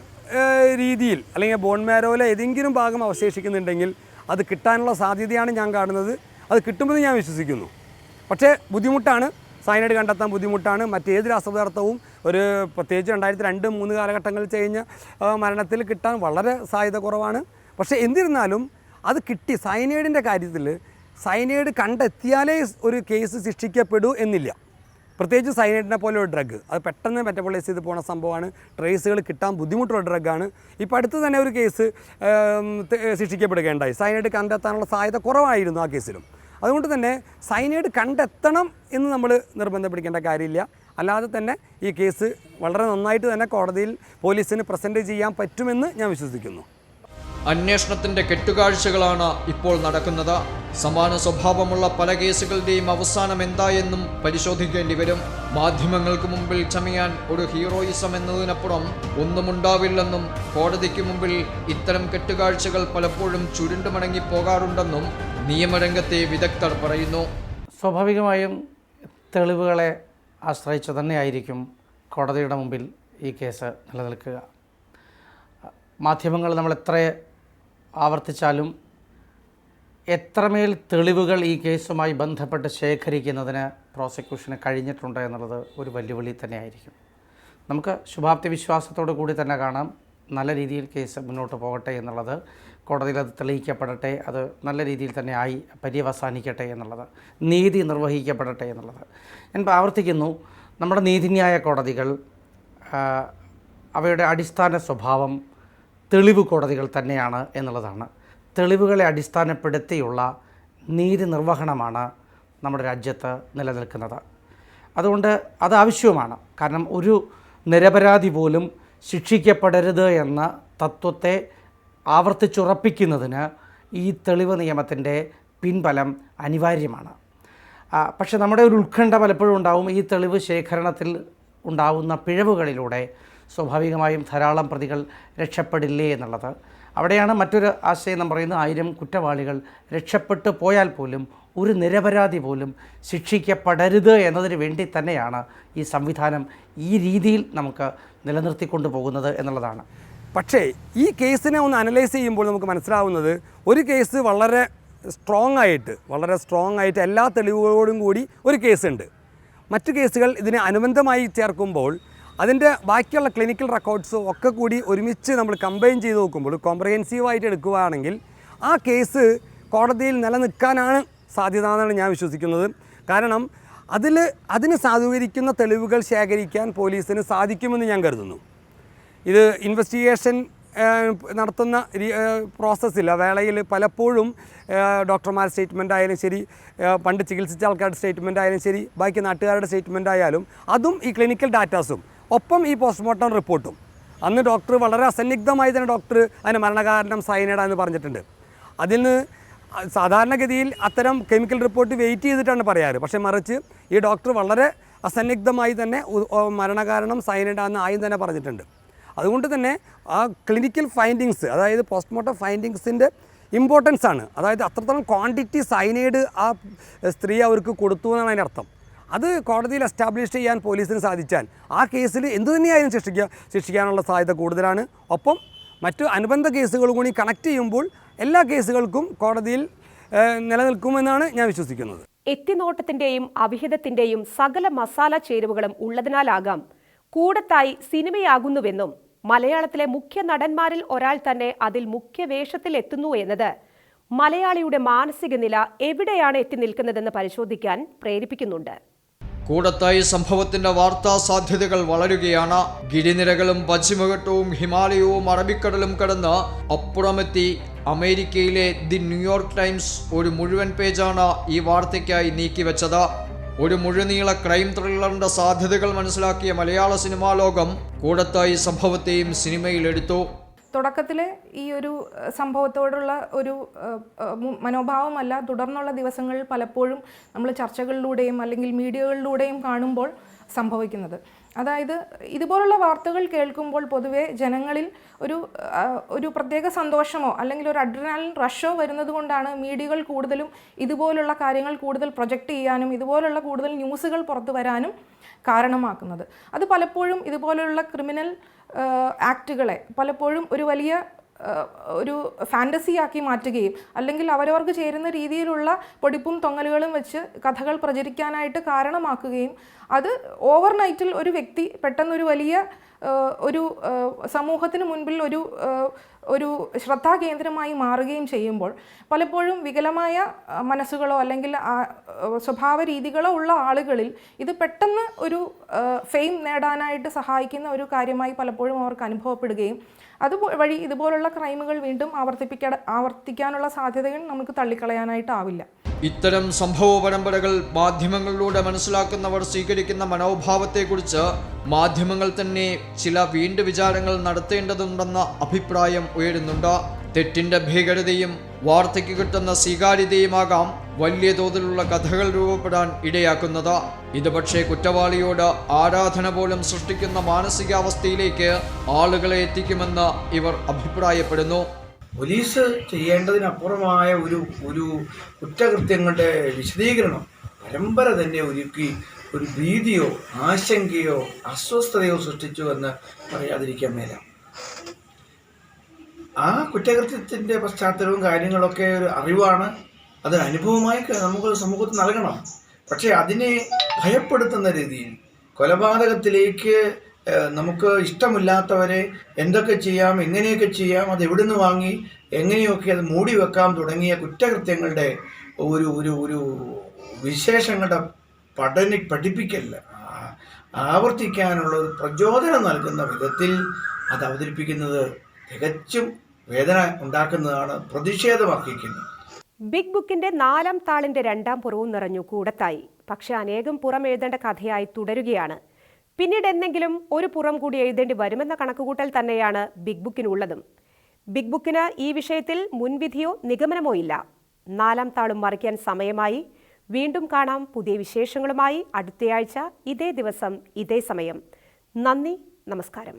രീതിയിൽ അല്ലെങ്കിൽ ബോൺ മാരോയിലെ ഏതെങ്കിലും ഭാഗം അവശേഷിക്കുന്നുണ്ടെങ്കിൽ അത് കിട്ടാനുള്ള സാധ്യതയാണ് ഞാൻ കാണുന്നത്. അത് കിട്ടുമെന്ന് ഞാൻ വിശ്വസിക്കുന്നു. പക്ഷേ ബുദ്ധിമുട്ടാണ്. സൈനൈഡ് കണ്ടെത്താൻ ബുദ്ധിമുട്ടാണ്. മറ്റേത് രാസപദാർത്ഥവും ഒരു പ്രത്യേകിച്ച് രണ്ടായിരത്തി രണ്ട് മൂന്ന് കാലഘട്ടങ്ങളിൽ കഴിഞ്ഞ മരണത്തിൽ കിട്ടാൻ വളരെ സാധ്യത കുറവാണ്. പക്ഷേ എന്നിരുന്നാലും അത് കിട്ടി സൈനൈഡിന്റെ കാര്യത്തിൽ സൈനൈഡ് കണ്ടെത്തിയാലേ ഒരു കേസ് ശിക്ഷിക്കപ്പെടൂ എന്നില്ല. പ്രത്യേകിച്ച് സൈനൈഡിനെ പോലെ ഒരു ഡ്രഗ് അത് പെട്ടെന്ന് മെറ്റബോളൈസ് ചെയ്ത് പോകുന്ന സംഭവമാണ്. ട്രേസുകൾ കിട്ടാൻ ബുദ്ധിമുട്ടുള്ള ഡ്രഗാണ് ഇപ്പോൾ അടുത്ത് തന്നെ ഒരു കേസ് ശിക്ഷിക്കപ്പെടുകയുണ്ടായി സൈനൈഡ് കണ്ടെത്താനുള്ള സാധ്യത കുറവായിരുന്നു ആ കേസിലും. അതുകൊണ്ട് തന്നെ സൈനൈഡ് കണ്ടെത്തണം എന്ന് നമ്മൾ നിർബന്ധം പിടിക്കേണ്ട കാര്യമില്ല. അല്ലാതെ തന്നെ ഈ കേസ് വളരെ നന്നായിട്ട് തന്നെ കോടതിയിൽ പോലീസിന് പ്രസന്റ് ചെയ്യാൻ പറ്റുമെന്ന് ഞാൻ വിശ്വസിക്കുന്നു. അന്വേഷണത്തിന്റെ കെട്ടുകാഴ്ചകളാണ് ഇപ്പോൾ നടക്കുന്നത്. സമാന സ്വഭാവമുള്ള പല കേസുകളുടെയും അവസാനം എന്തായെന്നും പരിശോധിക്കേണ്ടി വരും. മാധ്യമങ്ങൾക്ക് മുമ്പിൽ ചമയാൻ ഒരു ഹീറോയിസം എന്നതിനപ്പുറം ഒന്നുമുണ്ടാവില്ലെന്നും കോടതിക്ക് മുമ്പിൽ ഇത്തരം കെട്ടുകാഴ്ചകൾ പലപ്പോഴും ചുരുണ്ടുമടങ്ങി പോകാറുണ്ടെന്നും നിയമരംഗത്തെ വിദഗ്ധർ പറയുന്നു. സ്വാഭാവികമായും തെളിവുകളെ ആശ്രയിച്ചു തന്നെയായിരിക്കും കോടതിയുടെ മുമ്പിൽ ഈ കേസ് നിലനിൽക്കുക. മാധ്യമങ്ങൾ നമ്മൾ എത്ര ആവർത്തിച്ചാലും എത്രമേൽ തെളിവുകൾ ഈ കേസുമായി ബന്ധപ്പെട്ട് ശേഖരിക്കുന്നതിന് പ്രോസിക്യൂഷന് കഴിഞ്ഞിട്ടുണ്ട് എന്നുള്ളത് ഒരു വെല്ലുവിളി തന്നെയായിരിക്കും. നമുക്ക് ശുഭാപ്തി വിശ്വാസത്തോടു കൂടി തന്നെ കാണാം. നല്ല രീതിയിൽ കേസ് മുന്നോട്ട് പോകട്ടെ എന്നുള്ളത് കോടതിയിൽ അത് തെളിയിക്കപ്പെടട്ടെ അത് നല്ല രീതിയിൽ തന്നെ ആയി പര്യവസാനിക്കട്ടെ എന്നുള്ളത് നീതി നിർവഹിക്കപ്പെടട്ടെ എന്നുള്ളത്. ഞാൻ ആവർത്തിക്കുന്നു നമ്മുടെ നീതിന്യായ കോടതികൾ അവയുടെ അടിസ്ഥാന സ്വഭാവം തെളിവ് കോടതികൾ തന്നെയാണ് എന്നുള്ളതാണ്. തെളിവുകളെ അടിസ്ഥാനപ്പെടുത്തിയുള്ള നീതി നിർവഹണമാണ് നമ്മുടെ രാജ്യത്ത് നിലനിൽക്കുന്നത്. അതുകൊണ്ട് അത് ആവശ്യവുമാണ്. കാരണം ഒരു നിരപരാധി പോലും ശിക്ഷിക്കപ്പെടരുത് എന്ന തത്വത്തെ ആവർത്തിച്ചുറപ്പിക്കുന്നതിന് ഈ തെളിവ് നിയമത്തിന്റെ പിൻബലം അനിവാര്യമാണ്. പക്ഷേ നമ്മുടെ ഒരു ഉത്കണ്ഠ പലപ്പോഴും ഉണ്ടാവും ഈ തെളിവ് ശേഖരണത്തിൽ ഉണ്ടാവുന്ന പിഴവുകളിലൂടെ സ്വാഭാവികമായും ധാരാളം പ്രതികൾ രക്ഷപ്പെടില്ലേ എന്നുള്ളത്. അവിടെയാണ് മറ്റൊരു ആശയം എന്ന് പറയുന്നത് ആയിരം കുറ്റവാളികൾ രക്ഷപ്പെട്ടു പോയാൽ പോലും ഒരു നിരപരാധി പോലും ശിക്ഷിക്കപ്പെടരുത് എന്നതിന് വേണ്ടി തന്നെയാണ് ഈ സംവിധാനം ഈ രീതിയിൽ നമുക്ക് നിലനിർത്തിക്കൊണ്ടു പോകുന്നത് എന്നുള്ളതാണ്. പക്ഷേ ഈ കേസിനെ ഒന്ന് അനലൈസ് ചെയ്യുമ്പോൾ നമുക്ക് മനസ്സിലാവുന്നത് ഒരു കേസ് വളരെ സ്ട്രോങ് ആയിട്ട് വളരെ സ്ട്രോങ് ആയിട്ട് എല്ലാ തെളിവുകളോടും കൂടി ഒരു കേസുണ്ട്. മറ്റു കേസുകൾ ഇതിനെ അനുബന്ധമായി ചേർക്കുമ്പോൾ അതിന്റെ ബാക്കിയുള്ള ക്ലിനിക്കൽ റെക്കോർഡ്സും ഒക്കെ കൂടി ഒരുമിച്ച് നമ്മൾ കമ്പൈൻ ചെയ്ത് നോക്കുമ്പോൾ കോംപ്രഹെൻസീവായിട്ട് എടുക്കുകയാണെങ്കിൽ ആ കേസ് കോടതിയിൽ നിലനിൽക്കാനാണ് സാധ്യത എന്നാണ് ഞാൻ വിശ്വസിക്കുന്നത്. കാരണം അതിൽ അതിന് സാധൂകരിക്കുന്ന തെളിവുകൾ ശേഖരിക്കാൻ പോലീസിന് സാധിക്കുമെന്ന് ഞാൻ കരുതുന്നു. ഇത് ഇൻവെസ്റ്റിഗേഷൻ നടത്തുന്ന പ്രോസസ്സിൽ വേളയിൽ പലപ്പോഴും ഡോക്ടർമാരുടെ സ്റ്റേറ്റ്മെന്റ് ആയാലും ശരി പണ്ട് ചികിത്സിച്ച ആൾക്കാരുടെ സ്റ്റേറ്റ്മെന്റ് ആയാലും ശരി ബാക്കി നാട്ടുകാരുടെ സ്റ്റേറ്റ്മെന്റ് ആയാലും അതും ഈ ക്ലിനിക്കൽ ഡാറ്റാസും ഒപ്പം ഈ പോസ്റ്റ്മോർട്ടം റിപ്പോർട്ടും. അന്ന് ഡോക്ടർ വളരെ അസന്നിഗ്ധമായി തന്നെ ഡോക്ടർ അതിന് മരണകാരണം സൈനഡാന്ന് പറഞ്ഞിട്ടുണ്ട്. അതിൽ നിന്ന് സാധാരണഗതിയിൽ അത്തരം കെമിക്കൽ റിപ്പോർട്ട് വെയിറ്റ് ചെയ്തിട്ടാണ് പറയാറ്. പക്ഷേ മറിച്ച് ഈ ഡോക്ടർ വളരെ അസന്നിഗ്ധമായി തന്നെ മരണകാരണം മരണകാരണം സൈനഡാന്ന് ആയും തന്നെ പറഞ്ഞിട്ടുണ്ട്. അതുകൊണ്ട് തന്നെ ആ ക്ലിനിക്കൽ ഫൈൻഡിങ്സ് അതായത് പോസ്റ്റ്മോർട്ടം ഫൈൻഡിങ്സിന്റെ ഇമ്പോർട്ടൻസ് ആണ്. അതായത് അത്രത്തോളം ക്വാണ്ടിറ്റി സൈനൈഡ് ആ സ്ത്രീ അവർക്ക് കൊടുത്തു എന്നാണ് അതിന്റെ അർത്ഥം അത് കോടതിയിൽ എസ്റ്റാബ്ലിഷ് ചെയ്യാൻ പോലീസിന് സാധിച്ചാൽ ആ കേസിൽ എന്തു തന്നെയായാലും ശിക്ഷിക്കുക ശിക്ഷിക്കാനുള്ള സാധ്യത കൂടുതലാണ്. ഒപ്പം മറ്റു അനുബന്ധ കേസുകൾ കൂടി കണക്ട് ചെയ്യുമ്പോൾ എല്ലാ കേസുകൾക്കും കോടതിയിൽ നിലനിൽക്കുമെന്നാണ് ഞാൻ വിശ്വസിക്കുന്നത്. എത്തിനോട്ടത്തിന്റെയും അഭിഹിതത്തിന്റെയും സകല മസാല ചേരുവകളും ഉള്ളതിനാലാകാം കൂടത്തായി സിനിമയാകുന്നുവെന്നും മലയാളത്തിലെ മുഖ്യ നടന്മാരിൽ ഒരാൾ തന്നെ അതിൽ മുഖ്യ വേഷത്തിൽ എത്തുന്നു എന്നത് മലയാളിയുടെ മാനസിക നില എവിടെയാണ് എത്തി നിൽക്കുന്നതെന്ന് പരിശോധിക്കാൻ പ്രേരിപ്പിക്കുന്നുണ്ട്. കൂടത്തായി സംഭവത്തിന്റെ വാർത്താ സാധ്യതകൾ വളരുകയാണ്. ഗിരിനിരകളും പശ്ചിമഘട്ടവും ഹിമാലയവും അറബിക്കടലും കടന്ന് അപ്പുറമെത്തി അമേരിക്കയിലെ ദി ന്യൂയോർക്ക് ടൈംസ് ഒരു മുഴുവൻ പേജാണ് ഈ വാർത്തയ്ക്കായി നീക്കിവെച്ചത്. ഒരു മുഴുനീള ക്രൈം ത്രില്ലറിന്റെ സാധ്യതകൾ മനസ്സിലാക്കിയ മലയാള സിനിമാ ലോകം കൂടത്തായി സംഭവത്തെയും സിനിമയിലെടുത്തു തുടക്കത്തിൽ ഈ ഒരു സംഭവത്തോടുള്ള ഒരു മനോഭാവമല്ല. തുടർന്നുള്ള ദിവസങ്ങളിൽ പലപ്പോഴും നമ്മൾ ചർച്ചകളിലൂടെയും അല്ലെങ്കിൽ മീഡിയകളിലൂടെയും കാണുമ്പോൾ സംഭവിക്കുന്നത്. അതായത് ഇതുപോലുള്ള വാർത്തകൾ കേൾക്കുമ്പോൾ പൊതുവെ ജനങ്ങളിൽ ഒരു ഒരു പ്രത്യേക സന്തോഷമോ അല്ലെങ്കിൽ ഒരു അഡ്രിനാലിൻ റഷോ വരുന്നത് കൊണ്ടാണ് മീഡിയകൾ കൂടുതലും ഇതുപോലുള്ള കാര്യങ്ങൾ കൂടുതൽ പ്രൊജക്റ്റ് ചെയ്യാനും ഇതുപോലുള്ള കൂടുതൽ ന്യൂസുകൾ പുറത്തു വരാനും കാരണമാക്കുന്നത്. അത് പലപ്പോഴും ഇതുപോലെയുള്ള ക്രിമിനൽ ആക്റ്റുകളെ പലപ്പോഴും ഒരു വലിയ ഒരു ഫാന്റസിയാക്കി മാറ്റുകയും അല്ലെങ്കിൽ അവരവർക്ക് ചേരുന്ന രീതിയിലുള്ള പൊടിപ്പും തൊങ്ങലുകളും വെച്ച് കഥകൾ പ്രചരിക്കാനായിട്ട് കാരണമാക്കുകയും അത് ഓവർനൈറ്റിൽ ഒരു വ്യക്തി പെട്ടെന്നൊരു വലിയ ഒരു സമൂഹത്തിന് മുൻപിൽ ഒരു ഒരു ശ്രദ്ധാകേന്ദ്രമായി മാറുകയും ചെയ്യുമ്പോൾ പലപ്പോഴും വികലമായ മനസ്സുകളോ അല്ലെങ്കിൽ സ്വഭാവ രീതികളോ ഉള്ള ആളുകളിൽ ഇത് പെട്ടെന്ന് ഒരു ഫെയിം നേടാനായിട്ട് സഹായിക്കുന്ന ഒരു കാര്യമായി പലപ്പോഴും അവർക്ക് അനുഭവപ്പെടുകയും അതുവഴി ഇതുപോലുള്ള ക്രൈമുകൾ വീണ്ടും ആവർത്തിപ്പിക്ക ആവർത്തിക്കാനുള്ള സാധ്യതകൾ നമുക്ക് തള്ളിക്കളയാനായിട്ടാവില്ല. ഇത്തരം സംഭവ പരമ്പരകൾ മാധ്യമങ്ങളിലൂടെ മനസ്സിലാക്കുന്നവർ സ്വീകരിക്കുന്ന മനോഭാവത്തെക്കുറിച്ച് മാധ്യമങ്ങൾ തന്നെ ചില വീണ്ടു വിചാരങ്ങൾ നടത്തേണ്ടതുണ്ടെന്ന അഭിപ്രായം ഉയരുന്നുണ്ട്. തെറ്റിന്റെ ഭീകരതയും വാർത്തയ്ക്ക് കിട്ടുന്ന സ്വീകാര്യതയുമാകാം വലിയ തോതിലുള്ള കഥകൾ രൂപപ്പെടാൻ ഇടയാക്കുന്നത്. ഇത് പക്ഷേ കുറ്റവാളിയോട് ആരാധന പോലും സൃഷ്ടിക്കുന്ന മാനസികാവസ്ഥയിലേക്ക് ആളുകളെ എത്തിക്കുമെന്ന് ഇവർ അഭിപ്രായപ്പെടുന്നു. പോലീസ് ചെയ്യേണ്ടതിനപ്പുറമായ ഒരു ഒരു കുറ്റകൃത്യങ്ങളുടെ വിശദീകരണം പരമ്പര തന്നെ ഒരുക്കി ഒരു ഭീതിയോ ആശങ്കയോ അസ്വസ്ഥതയോ സൃഷ്ടിച്ചു എന്ന് പറയാതിരിക്കാൻ മേല. ആ കുറ്റകൃത്യത്തിന്റെ പശ്ചാത്തലവും കാര്യങ്ങളൊക്കെ ഒരു അറിവാണ്. അത് അനുഭവമായി നമുക്ക് സമൂഹത്തിൽ നൽകണം. പക്ഷേ അതിനെ ഭയപ്പെടുത്തുന്ന രീതിയിൽ കൊലപാതകത്തിലേക്ക് നമുക്ക് ഇഷ്ടമില്ലാത്തവരെ എന്തൊക്കെ ചെയ്യാം എങ്ങനെയൊക്കെ ചെയ്യാം അത് എവിടുന്ന് വാങ്ങി എങ്ങനെയൊക്കെ അത് മൂടി വെക്കാം തുടങ്ങിയ കുറ്റകൃത്യങ്ങളുടെ ഒരു ഒരു ഒരു വിശേഷങ്ങളുടെ പഠന പഠിപ്പിക്കല്ല ആവർത്തിക്കാനുള്ള ഒരു പ്രചോദനം നൽകുന്ന വിധത്തിൽ അത് അവതരിപ്പിക്കുന്നത് തികച്ചും വേദന ഉണ്ടാക്കുന്നതാണ് പ്രതിഷേധമർഹിക്കുന്നത് ബിഗ് ബുക്കിന്റെ നാലാം താളിന്റെ രണ്ടാം പുറവും നിറഞ്ഞു കൂടത്തായി. പക്ഷെ അനേകം പുറമെഴുതേണ്ട കഥയായി തുടരുകയാണ്. പിന്നീട് എന്തെങ്കിലും ഒരു പുറം കൂടി എഴുതേണ്ടി വരുമെന്ന കണക്കുകൂട്ടൽ തന്നെയാണ് ബിഗ് ബുക്കിനുള്ളതും ബിഗ് ബുക്കിന് ഈ വിഷയത്തിൽ മുൻവിധിയോ നിഗമനമോ ഇല്ല. നാലാം താളും മറിക്കാൻ സമയമായി. വീണ്ടും കാണാം പുതിയ വിശേഷങ്ങളുമായി. അടുത്തയാഴ്ച ഇതേ ദിവസം ഇതേ സമയം. നന്ദി നമസ്കാരം.